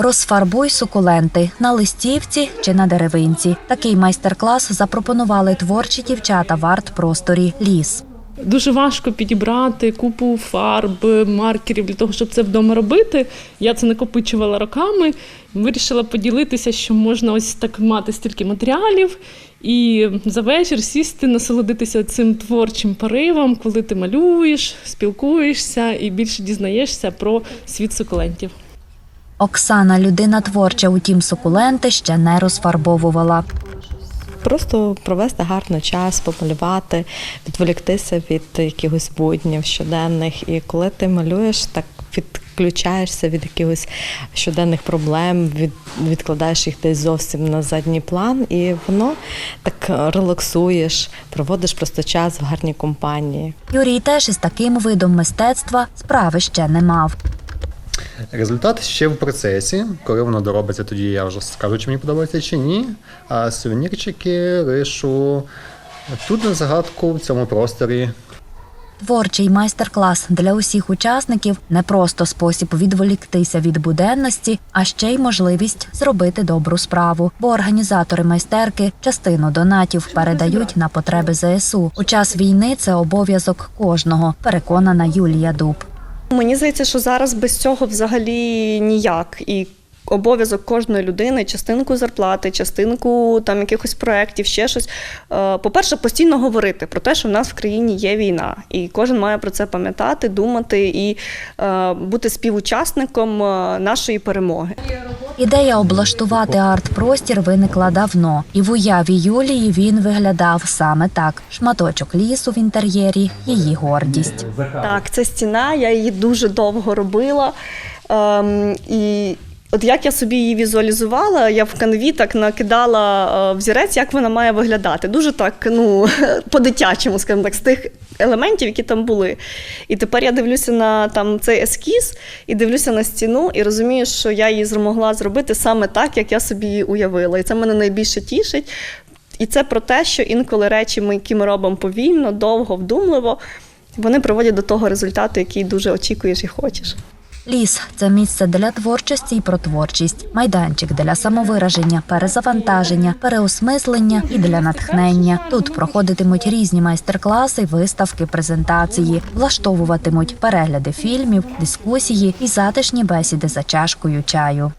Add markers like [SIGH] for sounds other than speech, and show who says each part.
Speaker 1: Розфарбуй сукуленти на листівці чи на деревинці. Такий майстер-клас запропонували творчі дівчата в арт-просторі Ліс.
Speaker 2: Дуже важко підібрати купу фарб, маркерів для того, щоб це вдома робити. Я це накопичувала роками. Вирішила поділитися, що можна ось так мати стільки матеріалів і за вечір сісти, насолодитися цим творчим поривом, коли ти малюєш, спілкуєшся і більше дізнаєшся про світ сукулентів.
Speaker 1: Оксана, людина творча, утім сукуленти ще не розфарбовувала.
Speaker 3: Просто провести гарно час, помалювати, відволіктися від якихось буднів щоденних. І коли ти малюєш, так відключаєшся від якихось щоденних проблем, від, відкладаєш їх десь зовсім на задній план, і воно так релаксуєш, проводиш просто час в гарній компанії.
Speaker 1: Юрій теж із таким видом мистецтва справи ще не мав.
Speaker 4: Результат ще в процесі. Коли воно доробиться, тоді я вже скажу, чи мені подобається чи ні. А сувенірчики ришу тут на загадку в цьому просторі.
Speaker 1: Творчий майстер-клас для усіх учасників не просто спосіб відволіктися від буденності, а ще й можливість зробити добру справу. Бо організатори майстерки частину донатів передають на потреби ЗСУ. У час війни це обов'язок кожного, переконана Юлія Дуб.
Speaker 5: Мені здається, що зараз без цього взагалі ніяк. І обов'язок кожної людини, частинку зарплати, частинку там якихось проєктів, ще щось. Е, По-перше, постійно говорити про те, що в нас в країні є війна, і кожен має про це пам'ятати, думати і е, бути співучасником е, нашої перемоги.
Speaker 1: Ідея облаштувати арт-простір виникла давно, і в уяві Юлії він виглядав саме так: шматочок лісу в інтер'єрі, її гордість.
Speaker 5: Так, це стіна, я її дуже довго робила. Ем, і от як я собі її візуалізувала, я в канві так накидала е, взірець, як вона має виглядати. Дуже так, ну, [LAUGHS] по-дитячому, скажімо так, з тих елементів, які там були. І тепер я дивлюся на там цей ескіз і дивлюся на стіну, і розумію, що я її змогла зробити саме так, як я собі її уявила. І це мене найбільше тішить. І це про те, що інколи речі, ми, які ми робимо повільно, довго, вдумливо, вони приводять до того результату, який дуже очікуєш і хочеш.
Speaker 1: Ліс це місце для творчості і про творчість, майданчик для самовираження, перезавантаження, переосмислення і для натхнення. Тут проходитимуть різні майстер-класи, виставки, презентації, влаштовуватимуть перегляди фільмів, дискусії і затишні бесіди за чашкою чаю.